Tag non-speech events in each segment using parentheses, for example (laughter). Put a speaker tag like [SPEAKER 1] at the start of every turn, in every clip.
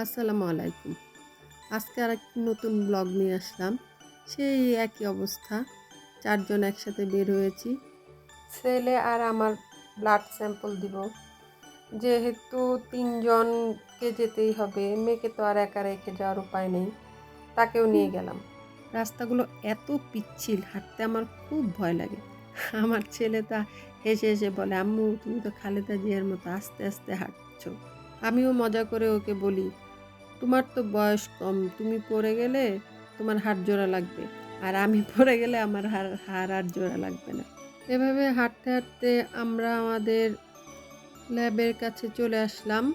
[SPEAKER 1] আসসালামু আলাইকুম। আজকে আর একটি নতুন ব্লগ নিয়ে আসলাম। সেই একই অবস্থা, চারজন একসাথে বের হয়েছি। ছেলে আর আমার ব্লাড স্যাম্পল দিব। যেহেতু তিনজনকে যেতেই হবে, মেয়েকে তো আর একা রেখে যাওয়ার উপায় নেই। তাকেও নিয়ে গেলাম। রাস্তাগুলো এত পিচ্ছিল, হাঁটতে আমার খুব ভয় লাগে। আমার ছেলে তা হেসে হেসে বলে, আম্মু, তুমি তো খালেদা জিয়ার মতো আস্তে আস্তে হাঁটছো। আমিও মজা করে ওকে বলি তোমার তো বয়স কম, তুমি পড়ে গেলে তোমার হাড় জোড়া লাগবে। আর আমি (laughs) পড়ে গেলে আমার হাড় হাড় আর জোড়া লাগবে না। এভাবে হাঁটতে হাঁটতে আমরা আমাদের ল্যাবের কাছে চলে আসলাম।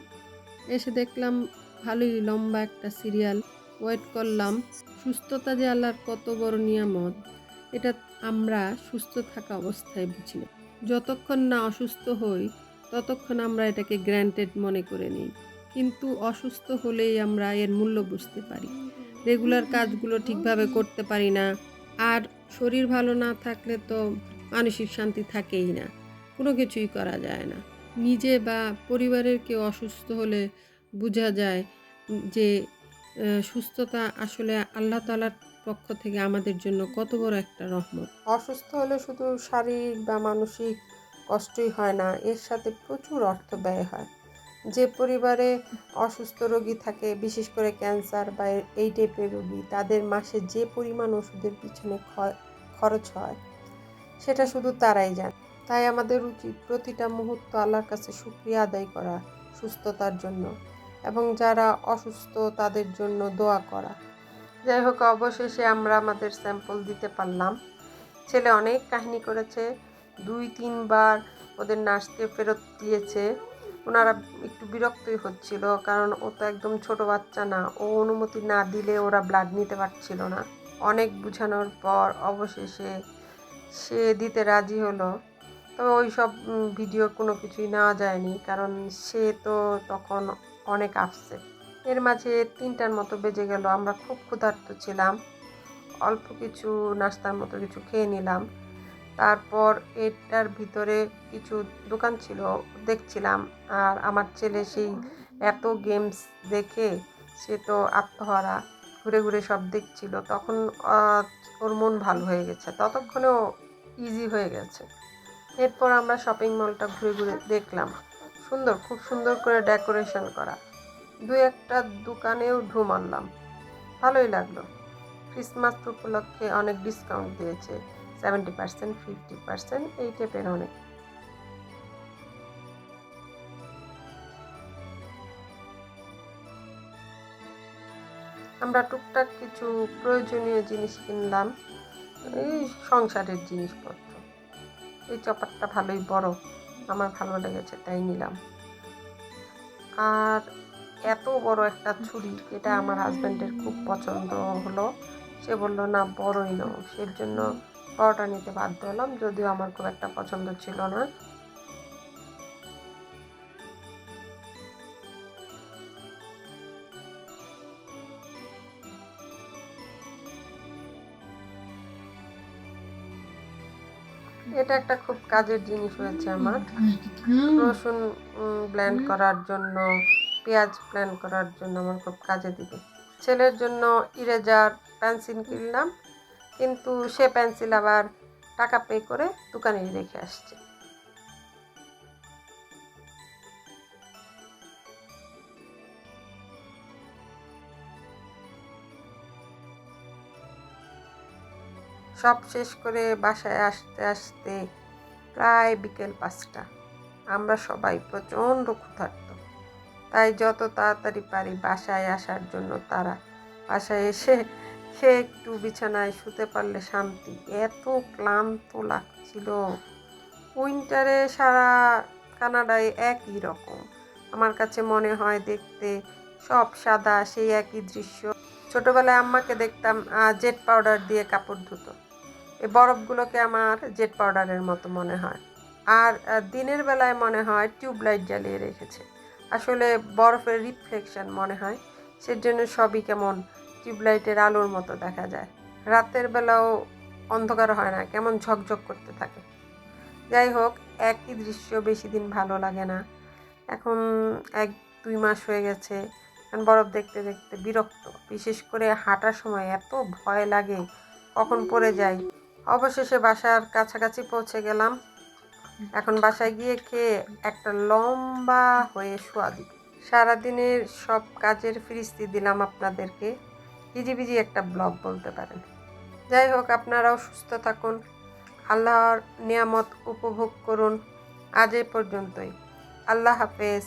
[SPEAKER 1] এসে দেখলাম ভালোই লম্বা একটা সিরিয়াল, ওয়েট করলাম। সুস্থতা যে আল্লাহর কত বড় নিয়ামত, এটা আমরা সুস্থ থাকা অবস্থায় বুঝি না। যতক্ষণ না অসুস্থ হই, ততক্ষণ আমরা এটাকে গ্র্যান্টেড মনে করে নিই। কিন্তু অসুস্থ হলেই আমরা এর মূল্য বুঝতে পারি। রেগুলার কাজগুলো ঠিকভাবে করতে পারি না। আর শরীর ভালো না থাকলে তো মানসিক শান্তি থাকেই না। কোনো কিছুই করা যায় না। নিজে বা পরিবারের কেউ অসুস্থ হলে বোঝা যায় যে সুস্থতা আসলে আল্লাহ তালার পক্ষ থেকে আমাদের জন্য কত বড় একটা রহমত। অসুস্থ হলে শুধু শারীরিক বা মানসিক কষ্টই হয় না, এর সাথে প্রচুর অর্থ ব্যয় হয়। যে পরিবারে অসুস্থ রোগী থাকে, বিশেষ করে ক্যান্সার বা এই টাইপের রোগী, তাদের মাসে যে পরিমাণ ওষুধের পিছনে খরচ হয়, সেটা শুধু তারাই জানে। তাই আমাদের উচিত প্রতিটা মুহূর্ত আল্লাহর কাছে শুক্রিয়া আদায় করা সুস্থতার জন্য এবং যারা অসুস্থ, তাদের জন্য দোয়া করা। যাই হোক, অবশেষে আমরা আমাদের স্যাম্পল দিতে পারলাম। ছেলে অনেক কাহিনী করেছে, দুই, তিনবার ওদের নার্সকে ফেরত দিয়েছে। ওনারা একটু বিরক্তই হচ্ছিল, কারণ ও তো একদম ছোট বাচ্চা না। ও অনুমতি না দিলে ওরা ব্লাড নিতে পারছিল না। অনেক বুঝানোর পর অবশেষে সে দিতে রাজি হলো। তবে ওই সব ভিডিও কোনো কিছুই নেওয়া যায়নি, কারণ সে তো তখন অনেক আপসেট এর মাঝে তিনটার মতো বেজে গেল, আমরা খুব ক্ষুধার্ত ছিলাম। অল্প কিছু নাস্তার মতো কিছু খেয়ে নিলাম। তারপর এটার ভিতরে কিছু দোকান ছিল, দেখছিলাম। আর আমার ছেলে সেই এত গেমস দেখে সে তো আত্মহারা, ঘুরে ঘুরে সব দেখছিল। তখন ওর মন ভালো হয়ে গেছে। ততক্ষণেও ইজি হয়ে গেছে। এরপর আমরা শপিং মলটা ঘুরে ঘুরে দেখলাম। সুন্দর, খুব সুন্দর করে ডেকোরেশন করা। দু একটা দোকানেও ঢু মারলাম ভালোই লাগল। ক্রিসমাস উপলক্ষে অনেক ডিসকাউন্ট দিয়েছে। সেভেন্টি পার্সেন্ট ফিফটি পার্সেন্ট এই টাইপের অনেক। আমরা টুকটাক কিছু প্রয়োজনীয় জিনিস কিনলাম, এই সংসারের জিনিসপত্র। এই চপারটা ভালোই বড়, আমার ভালো লেগেছে, তাই নিলাম। আর এত বড় একটা ছুরি এটা আমার হাজব্যান্ডের খুব পছন্দ হলো, সে বলল, না, বড়ই নাও সের জন্য বড়টা নিতে বাধ্য হলাম, যদিও আমার খুব একটা পছন্দ ছিল না। এটা একটা খুব কাজের জিনিস হয়েছে আমার। রসুন ব্লেন্ড করার জন্য, পেঁয়াজ ব্লেন্ড করার জন্য আমার খুব কাজে দিবে। ছেলের জন্য ইরেজার পেন্সিল কিনলাম কিন্তু সে পেন্সিল আবার টাকা পে করে দোকানে রেখে আসছে। সব শেষ করে বাসায় আসতে আসতে প্রায় বিকেল পাঁচটা। আমরা সবাই প্রচণ্ড ক্ষুধার্ত। তাই যত তাড়াতাড়ি পারি বাসায় আসার জন্য তারা বাসায় এসে খেয়ে একটু বিছানায় শুতে পারলে শান্তি। এত ক্লান্ত লাগছিল। উইন্টারে সারা কানাডায় একই রকম। আমার কাছে মনে হয় দেখতে সব সাদা, সেই একই দৃশ্য। ছোটবেলায় আম্মাকে দেখতাম জেট পাউডার দিয়ে কাপড় ধুতো। এই বরফগুলোকে আমার জেট পাউডারের মতো মনে হয়। আর দিনের বেলায় মনে হয় টিউবলাইট জ্বালিয়ে রেখেছে। আসলে বরফের রিফ্লেকশন মনে হয়। সেজন্য সবই কেমন টিউবলাইটের আলোর মতো দেখা যায়। রাতের বেলাও অন্ধকার হয় না, কেমন ঝকঝক করতে থাকে। যাই হোক, একই দৃশ্য বেশি দিন ভালো লাগে না। এখন এক দুই মাস হয়ে গেছে, কারণ বরফ দেখতে দেখতে বিরক্ত। বিশেষ করে হাঁটার সময় এত ভয় লাগে, কখন পড়ে যাই। অবশেষে বাসার কাছাকাছি পৌঁছে গেলাম। এখন বাসায় গিয়ে খেয়ে একটা লম্বা হয়ে শোয়া দিব সারাদিনের সব কাজের ফিরিস্তি দিলাম আপনাদেরকে। হিজিবিজি একটা ব্লগ বলতে পারেন। যাই হোক, আপনারাও সুস্থ থাকুন। আল্লাহর নিয়ামত উপভোগ করুন। আজ এ পর্যন্তই। আল্লাহ হাফেজ।